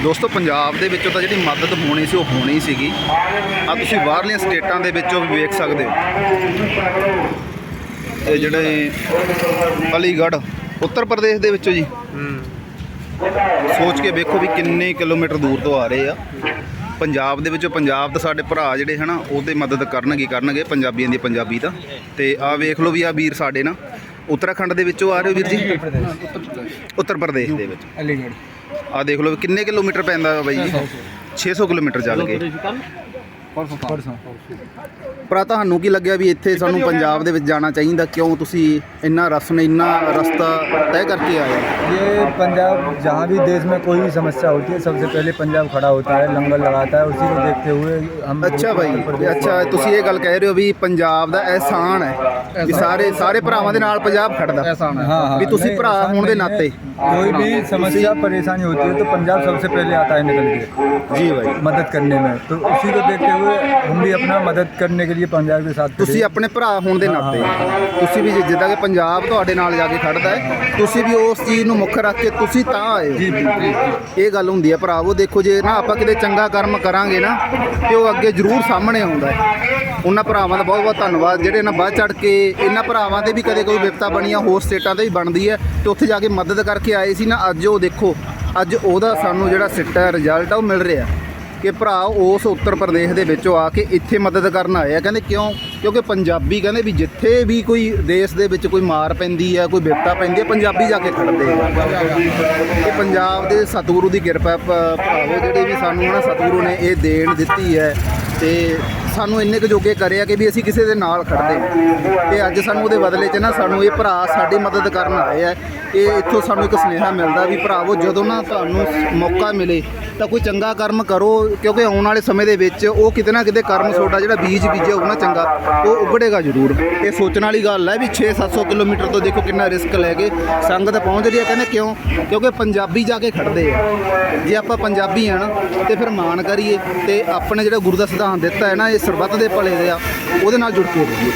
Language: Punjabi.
ਦੋਸਤੋ ਪੰਜਾਬ ਦੇ ਵਿੱਚੋਂ ਤਾਂ ਜਿਹੜੀ ਮਦਦ ਹੋਣੀ ਸੀ ਉਹ ਹੋਣੀ ਸੀਗੀ। ਆ ਤੁਸੀਂ ਬਾਹਰਲੀਆਂ ਸਟੇਟਾਂ ਦੇ ਵਿੱਚੋਂ ਵੀ ਵੇਖ ਸਕਦੇ ਹੋ। ਇਹ ਜਿਹੜੇ ਅਲੀਗੜ੍ਹ ਉੱਤਰ ਪ੍ਰਦੇਸ਼ ਦੇ ਵਿੱਚੋਂ ਜੀ। ਸੋਚ ਕੇ ਵੇਖੋ ਵੀ ਕਿੰਨੇ ਕਿਲੋਮੀਟਰ ਦੂਰ ਤੋਂ ਆ ਰਹੇ ਆ। ਪੰਜਾਬ ਦੇ ਵਿੱਚੋਂ ਪੰਜਾਬ ਦਾ ਸਾਡੇ ਭਰਾ ਜਿਹੜੇ ਹਨਾ ਉਹਦੇ ਮਦਦ ਕਰਨਗੇ ਕਰਨਗੇ ਪੰਜਾਬੀਆਂ ਦੀ ਪੰਜਾਬੀ ਦਾ ਤੇ ਆ ਵੇਖ ਲਓ ਵੀ ਆ ਵੀਰ ਸਾਡੇ ਨਾ ਉੱਤਰਾਖੰਡ ਦੇ ਵਿੱਚੋਂ ਆ ਰਹੇ ਵੀਰ ਜੀ? ਉੱਤਰ ਪ੍ਰਦੇਸ਼ ਦੇ ਵਿੱਚ। ਅਲੀਗੜ੍ਹ। ਆ ਦੇਖ ਲਓ ਕਿੰਨੇ ਕਿਲੋਮੀਟਰ ਪੈਂਦਾ ਬਾਈ ਜੀ? 600 ਕਿਲੋਮੀਟਰ ਚੱਲ ਕੇ। परसों ਪਰ ਤੁਹਾਨੂੰ ਕੀ ਲੱਗਿਆ ਵੀ ਇੱਥੇ ਸਾਨੂੰ ਪੰਜਾਬ ਦੇ ਵਿੱਚ ਜਾਣਾ ਚਾਹੀਦਾ ਕਿਉਂ ਤੁਸੀਂ ਇੰਨਾ ਰਸਨ ਇੰਨਾ ਰਸਤਾ ਤੈਅ ਕਰਕੇ ਆਏ ਹੋ? ये पंजाब जहाँ भी देश में कोई भी समस्या होती है सबसे पहले पंजाब खड़ा होता है लंगर लगाता है उसी को देखते हुए हम ਅੱਛਾ ਭਾਈ ਅੱਛਾ ਤੁਸੀਂ ਇਹ ਗੱਲ ਕਹਿ ਰਹੇ ਹੋ ਵੀ ਪੰਜਾਬ ਦਾ ਅਹਿਸਾਨ ਹੈ ਵੀ ਸਾਰੇ ਸਾਰੇ ਭਰਾਵਾਂ ਦੇ ਨਾਲ ਪੰਜਾਬ ਖੜਦਾ हाँ हाँ ਵੀ ਤੁਸੀਂ नहीं, ਭਰਾ एहसान ਹੋਣ ਦੇ नहीं है। ਨਾਤੇ कोई भी समस्या परेशानी होती है तो पंजाब सबसे पहले आता है निकल के ਜੀ ਭਾਈ मदद करने में तो उसी को देखते हुए हम भी अपना मदद करने के लिए पंजाब के साथ खड़े ਤੁਸੀਂ हैं। ਆਪਣੇ ਭਰਾ ਹੋਣ ਦੇ ਨਾਤੇ ਤੁਸੀਂ ਵੀ ਜਿ- ਜਿੱਦਾਂ ਕਿ ਪੰਜਾਬ ਤੁਹਾਡੇ ਨਾਲ ਜਾ ਕੇ ਖੜਦਾ ਹੈ ਤੁਸੀਂ ਵੀ ਉਸ ਚੀਜ਼ ਨੂੰ ਮੁੱਖ ਰੱਖ ਕੇ ਤੁਸੀਂ ਤਾਂ ਆਏ ਹੋ। जी बिल्कुल ਇਹ ਗੱਲ ਹੁੰਦੀ ਹੈ ਭਰਾਵੋ ਦੇਖੋ ਜੇ ਨਾ ਆਪਾਂ ਕਿਤੇ ਚੰਗਾ ਕਰਮ ਕਰਾਂਗੇ ਨਾ ਤੇ ਉਹ ਅੱਗੇ ਜ਼ਰੂਰ ਸਾਹਮਣੇ ਆਉਂਦਾ ਹੈ ਉਹਨਾਂ ਭਰਾਵਾਂ ਦਾ ਬਹੁਤ ਬਹੁਤ ਧੰਨਵਾਦ ਜਿਹੜੇ ਨਾ ਵੱਧ ਚੜ ਕੇ ਇਹਨਾਂ ਭਰਾਵਾਂ ਤੇ ਵੀ ਕਦੇ ਕੋਈ ਵਿਪਤਾ ਬਣੀਆਂ ਹੋਰ ਸਟੇਟਾਂ ਤੇ ਵੀ ਬਣਦੀ ਹੈ ਤੇ ਉੱਥੇ ਜਾ ਕੇ ਮਦਦ ਕਰਕੇ ਆਏ ਸੀ ਨਾ ਅੱਜ ਉਹ ਦੇਖੋ ਅੱਜ ਉਹਦਾ ਸਾਨੂੰ ਜਿਹੜਾ ਸਿੱਟਾ ਰਿਜ਼ਲਟ ਆ ਉਹ ਮਿਲ ਰਿਹਾ ਕਿ ਭਰਾ ਉਸ ਉੱਤਰ ਪ੍ਰਦੇਸ਼ ਦੇ ਵਿੱਚੋਂ ਆ ਕੇ ਇੱਥੇ ਮਦਦ ਕਰਨ ਆਏ ਆ ਕਹਿੰਦੇ ਕਿਉਂ? ਕਿਉਂਕਿ ਪੰਜਾਬੀ ਕਹਿੰਦੇ ਵੀ ਜਿੱਥੇ ਵੀ ਕੋਈ ਦੇਸ਼ ਦੇ ਵਿੱਚ ਕੋਈ ਮਾਰ ਪੈਂਦੀ ਹੈ ਕੋਈ ਵਿਪਤਾ ਪੈਂਦੀ ਹੈ ਪੰਜਾਬੀ ਜਾ ਕੇ ਖੜਦੇ ਆ ਇਹ ਪੰਜਾਬ ਦੇ ਸਤਿਗੁਰੂ ਦੀ ਕਿਰਪਾ ਹੈ ਭਰਾਵੋ ਜਿਹੜੇ ਵੀ ਸਾਨੂੰ ਹਨਾ ਸਤਿਗੁਰੂ ਨੇ ਇਹ ਦੇਣ ਦਿੱਤੀ ਹੈ, ਤੇ ਸਾਨੂੰ ਇੰਨੇ ਕੁ ਜੋਗੇ ਕਰਿਆ ਕਿ ਵੀ ਅਸੀਂ ਕਿਸੇ ਦੇ ਨਾਲ ਖੜਦੇ ਹਾਂ। ਤੇ ਅੱਜ ਸਾਨੂੰ ਉਹਦੇ ਬਦਲੇ 'ਚ ਨਾ ਸਾਨੂੰ ਇਹ ਭਰਾ ਸਾਡੀ ਮਦਦ ਕਰਨ ਆਏ ਆ ਇਹ ਇੱਥੋਂ ਸਾਨੂੰ ਇੱਕ ਸੁਨੇਹਾ ਮਿਲਦਾ ਵੀ ਭਰਾਵੋ, ਜਦੋਂ ਨਾ ਤੁਹਾਨੂੰ ਮੌਕਾ ਮਿਲੇ, ਤਾਂ ਕੋਈ ਚੰਗਾ ਕਰਮ ਕਰੋ, ਕਿਉਂਕਿ ਆਉਣ ਵਾਲੇ ਸਮੇਂ ਦੇ ਵਿੱਚ ਉਹ ਕਿਤੇ ਨਾ ਕਿਤੇ ਕਰਮ ਤੁਹਾਡਾ ਜਿਹੜਾ ਬੀਜ ਬੀਜਿਆ ਹੋਊ ਨਾ ਚੰਗਾ ਉਹ ਉਗੜੇਗਾ ਜ਼ਰੂਰ। ਇਹ ਸੋਚਣ ਵਾਲੀ ਗੱਲ ਹੈ ਵੀ 6-700 ਕਿਲੋਮੀਟਰ ਤੋਂ ਦੇਖੋ ਕਿੰਨਾ ਰਿਸਕ ਲੈ ਕੇ ਸੰਗਤ ਪਹੁੰਚ ਰਹੀ ਹੈ। ਕਹਿੰਦੇ ਕਿਉਂ? ਕਿਉਂਕਿ ਪੰਜਾਬੀ ਜਾ ਕੇ ਖੜਦੇ ਆ। ਜੇ ਆਪਾਂ ਪੰਜਾਬੀ ਆ ਨਾ, ਤੇ ਫਿਰ ਮਾਣ ਕਰੀਏ। ਤੇ ਆਪਣੇ ਜਿਹੜਾ ਗੁਰੂ ਦਾ ਸਿਧਾਂਤ ਦਿੱਤਾ ਹੈ ਨਾ, ਇਹ ਸਰਬੱਤ ਦੇ ਭਲੇ ਦੇ ਆ, ਉਹਦੇ ਨਾਲ ਜੁੜ ਕੇ ਰਹੀਏ।